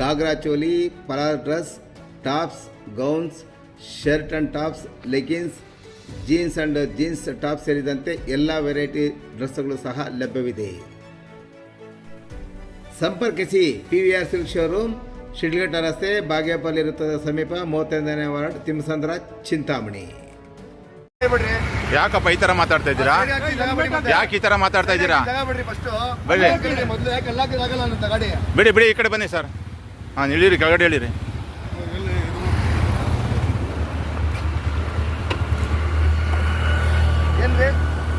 Ghagra choli ಪಲಾರ್ dress tops gowns shirt and tops leggings jeans and jeans top ಸೇರಿದಂತೆ ಎಲ್ಲ variety ಡ್ರೆಸ್ಗಳು ಸಹ ಲಭ್ಯವಿದೆ. ಸಂಪರ್ಕಿಸಿ P V R silk showroom Sidlaghatta ರಸ್ತೆ ಬಾಗೇಪಲ್ಲಿ ವೃತ್ತದ ಸಮೀಪ ಮೂವತ್ತೈದನೇ ವಾರ್ಡ್ ತಿಮ್ಮಸಂದ್ರ ಚಿಂತಾಮಣಿ. ಯಾಕಪ್ಪ ಈ ತರ ಮಾತಾಡ್ತಾ ಇದ್ದೀರಾ? ಯಾಕೆ ಈ ತರ ಮಾತಾಡ್ತಾ ಇದ್ದೀರಾ? ಬಿಡಿ ಬಿಡಿ ಈ ಕಡೆ ಬನ್ನಿ ಸರ್. ಹಾಂ ಇಳೀರಿ ಕೆಳಗಡೆ ಹೇಳಿರಿ ಬೇ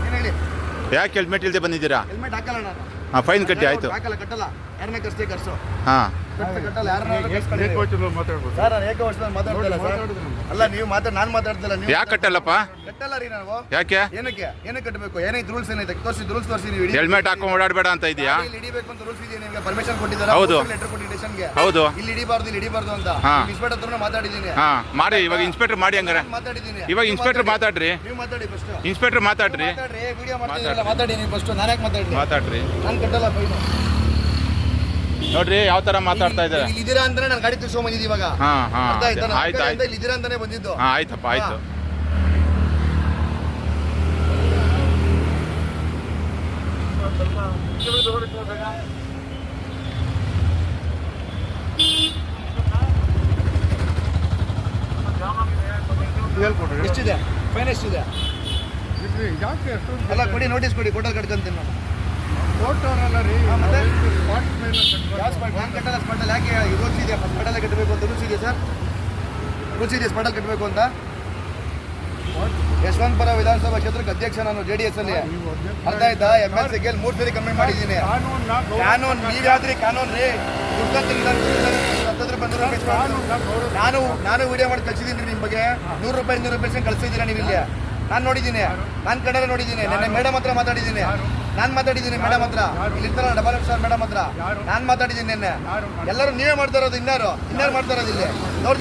ಏನ್ ಹೇಳಿ? ಯಾಕೆ ಹೆಲ್ಮೆಟ್ ಇಲ್ಲದೆ ಬಂದಿದ್ದೀರಾ? ಹೆಲ್ಮೆಟ್ ಹಾಕಲ್ಲ ಹಾಂ ಫೈನ್ ಕಟ್ಟಿ ಆಯ್ತು. ಹಾಕಲ್ಲ ಕಟ್ಟಲ್ಲ. ಯಾರನ್ನ ಕರ್ಸ್ತೀವಿ ಕರ್ಸು. ಹಾಂ. ಸರ್ ನಾನು ಏಕವಚನದಲ್ಲಿ ಮಾತಾಡ್ತಿಲ್ಲ ಸರ್. ಅಲ್ಲ ನೀವು ಮಾತಾಡ್ ನಾನು ಮಾತಾಡ್ತಿಲ್ಲ ನೀವು ಯಾಕೆ ಕಟ್ಟಲ್ಲಪ್ಪ? ಕಟ್ಟಲ್ಲ ರೀ ನಾವು. ಯಾಕೆ? ಏನಕ್ಕೆ? ಏನಕ್ಕೆ ಕಟ್ಟಬೇಕು? ಏನೈತೆ ರೂಲ್ಸ್ ಏನೈತೆ ತೋರಿಸಿ ರೂಲ್ಸ್ ತೋರಿಸಿ ನೀವು ಹೆಲ್ಮೆಟ್ ಹಾಕೊಂಡು ಓಡಾಡಬೇಡ ಅಂತ ಇದೆಯಾ? ಇಲ್ಲಿ ಹಿಡಿಬೇಕು ಅಂತ ರೂಲ್ಸ್ ಇದೆಯಾ ನಿಮಗೆ? ಪರ್ಮಿಷನ್ ಕೊಟ್ಟಿದ್ದಾರೆ? ಹೌದು. ಲೆಟರ್ ಕೊಟ್ಟಿದ್ದೆ ಸ್ಟೇಷನ್ಗೆ. ಹೌದು. ಇಲ್ಲಿ ಹಿಡಿಬಾರ್ದು ಇಲ್ಲಿ ಹಿಡಿಬಾರ್ದು ಅಂತ. ಇನ್ಸ್ಪೆಕ್ಟರ್ ಹತ್ರ ಮಾತಾಡಿದ್ದೀನಿ. ಹಾ ಮಾಡಿ ಇವಾಗ ಇನ್ಸ್ಪೆಕ್ಟರ್ ಮಾಡಿ ಹಂಗಾರೆ. ಮಾತಾಡಿದ್ದೀನಿ. ಇವಾಗ ಇನ್ಸ್ಪೆಕ್ಟರ್ ಮಾತಾಡಿ. ಮಾತಾಡ್ರಿ. ನೀವು ಮಾತಾಡಿ ಫಸ್ಟ್ ಇನ್ಸ್ಪೆಕ್ಟರ್ ಮಾತಾಡ್ರಿ. ಮಾತಾಡ್ರಿ. ವಿಡಿಯೋ ಮಾಡ್ತಿದ್ದೀರಲ್ಲ ಮಾತಾಡಿ ನೀವು ಫಸ್ಟ್ ನಾನು ಯಾಕೆ ಮಾತಾಡ್ರಿ ಮಾತಾಡ್ರಿ. ನಾನು ಕಟ್ಟಲ್ಲ ಫೈನು ನೋಡ್ರಿ ಯಾವ ತರ ಮಾತಾಡ್ತಾ ಇದ್ದಾರೆ? ಇಲ್ಲಿ ಅಂದ್ರೆ ಅಂತಾನೆ ನಾನು ಗಾಡಿ ತಿರ್ಸ್ಕೊಂಡ್ ಬಂದಿದ್ದು ಇವಾಗ. ಹಾ ಹಾ ಅರ್ಥ ಆಯ್ತಾ? ನಾನು ಆಯ್ತು ಕಡೆಯಿಂದ ಆಯ್ತು. ಇಲ್ಲಿ ಇದ್ದೀರಾ ಅಂತಾನೆ ಬಂದಿದ್ದು. ಹಾಂ ಆಯ್ತಪ್ಪ ಆಯ್ತು. ಎಷ್ಟಿದೆ? ಫೈನ್ ಎಷ್ಟಿದೆ? ಅಲ್ಲ ಕೊಡಿ ನೋಟಿಸ್ ಕೊಡಿ ಕೋಟಲ್ ಕಟ್ಕೊಂತೀನಿ ನಾನು. ಕಟ್ಟಲ್ಲ ಸ್ಪಾಟಲ್ಲಿ ಯಾಕೆ ರೂಲ್ಸ್ ಇದೆ ಸ್ಪಾಟಲ್ಲೇ ಕಟ್ಟಬೇಕು ಅಂತ ರೂಲ್ಸ್ ಸರ್? ರೂಲ್ಸ್ ಕಟ್ಟಬೇಕು ಅಂತ? ಯಶವಂತಪುರ ವಿಧಾನಸಭಾ ಕ್ಷೇತ್ರಕ್ಕೆ ಅಧ್ಯಕ್ಷ ನಾನು ಜೆ ಡಿ ಎಸ್ ಅಲ್ಲಿ. ಅರ್ಥ ಆಯ್ತಾ? ಎಂ ಎಲ್ ಸಿ ಮೂರು ಸರಿ ಕಮ್ಮಿ ಮಾಡಿದ್ದೀನಿ. ಕಾನೂನು ನೀವ್ಯಾದ್ರಿ ಕಾನೂನು ರೀ? ನಾನು ನಾನು ವಿಡಿಯೋ ಮಾಡಿ ಕಳಿಸಿದ್ದೀನಿ ನಿಮ್ಮ ಬಗ್ಗೆ. ನೂರು ರೂಪಾಯಿ ನೂರು ರೂಪಾಯಿ ಕಳಿಸಿದ್ದೀರಾ ನೀವು ಇಲ್ಲಿ? ನಾನು ನೋಡಿದ್ದೀನಿ. ನಾನು ಕನ್ನಡ ನೋಡಿದ್ದೀನಿ. ನೆನ್ನೆ ಮೇಡಮ್ ಹತ್ರ ಮಾತಾಡಿದ್ದೀನಿ. ನಾನು ಮಾತಾಡಿದ್ದೀನಿ ಮೇಡಮ್ ಹತ್ರ. ಇಲ್ಲಿರ್ತಾರ ಡಬಲ್ ಎಫ್ ಸರ್ ಮೇಡಮ್ ಹತ್ರ. ನಾನು ಮಾತಾಡಿದ್ದೀನಿ ನಿನ್ನೆ. ಎಲ್ಲರೂ ನೀವೇ ಮಾಡ್ತಾ ಇರೋದು ಇನ್ನಾರು ಇನ್ನಾರು ಮಾಡ್ತಾ ಇರೋದು ಇಲ್ಲಿ?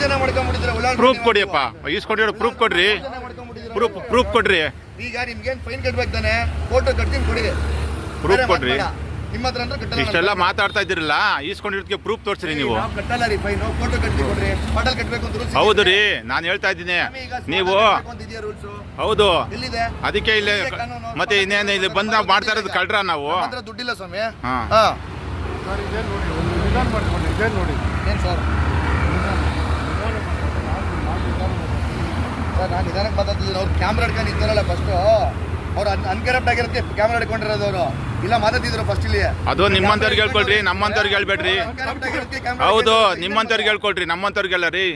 ಜನ ಮಾಡ್ಕೊಂಡ್ಬಿಟ್ಟಿದ್ರೆ ಪ್ರೂಫ್ ಕೊಡಿಯಪ್ಪ ಈಸ್ಕೊಡಿ ಪ್ರೂಫ್ ಕೊಡ್ರಿ. ಪ್ರೂಫ್ ಪ್ರೂಫ್ ಕೊಡ್ರಿ. ಈಗ ನಿಮ್ಗೇನ್ ಫೈನ್ ಕಟ್ಬೇಕು ತಾನೆ? ಫೋಟೋ ಕಟ್ತೀನಿ ಕೊಡಿ. ಪ್ರೂಫ್ ಕೊಡ್ರಿ. ನಿಮ್ಮ ಹತ್ರ ಅಂದ್ರೆ ಕಟ್ಟಲ್ಲ ಇಷ್ಟೆಲ್ಲ ಮಾತಾಡ್ತಾ ಇದ್ದೀರಲ್ಲ ಈಸ್ಕೊಂಡಿರೋದಕ್ಕೆ ಪ್ರೂಫ್ ತೋರಿಸ್ರಿ ನೀವು. ನಾವು ಕಟ್ಟಲ್ಲ ರೀ ಫೈನ್ ಫೋಟೋ ಕಟ್ತೀನಿ ಕೊಡ್ರಿ. ಪಾಟಲ್ ಕಟ್ಬೇಕು ಅಂತ ರೂಲ್ಸ್ ಹೌದು ರೀ ನಾನು ಹೇಳ್ತಾ ಇದ್ದೀನಿ. ನೀವು ರೂಲ್ಸ್ ಹೌದು. ಎಲ್ಲಿದೆ? ಅದಕ್ಕೆ ಇಲ್ಲಿ ಕಾನೂನು. ಮತ್ತೆ ಇನ್ನೇನು ಇಲ್ಲಿ ಬಂದು ನಾವು ಮಾಡ್ತಾ ಇರೋದು ಕಳ್ರ ನಾವು? ಹತ್ರ ದುಡ್ಡಿಲ್ಲ ಸ್ವಾಮಿ. ಹಾ. ಹಾ. ಏನ್ ಸರ್? ಸರ್ ನಾನು ನಿಧಾನಕ್ಕೆ ಮಾತಾಡ್ತಿದ್ದೀನಿ. ಅವ್ರು ಕ್ಯಾಮ್ರಾ ಹಿಡ್ಕೊಂಡು ನಿಂತಾರಲ್ಲ ಫಸ್ಟು ಅವ್ರು ಅನ್ಕರಪ್ಟ್ ಆಗಿರುತ್ತೆ ಕ್ಯಾಮ್ರಾ ಹಿಡ್ಕೊಂಡಿರೋದು ಅವರು. ಇಲ್ಲ ಮಾತಾಡ್ತಿದ್ರು ಫಸ್ಟ್ ಇಲ್ಲಿ ಅದು ನಿಮ್ಮಂತವ್ರಿಗೆ ಹೇಳ್ಕೊಳ್ರಿ ನಮ್ಮಂತವ್ರಿಗೆ ಹೇಳ್ಬೇಡ್ರಿ. ಹೌದು ನಿಮ್ಮಂತವ್ರಿಗೆ ಹೇಳ್ಕೊಳ್ರಿ ನಮ್ಮಂತವ್ರಿಗೆಲ್ಲ ರೀ.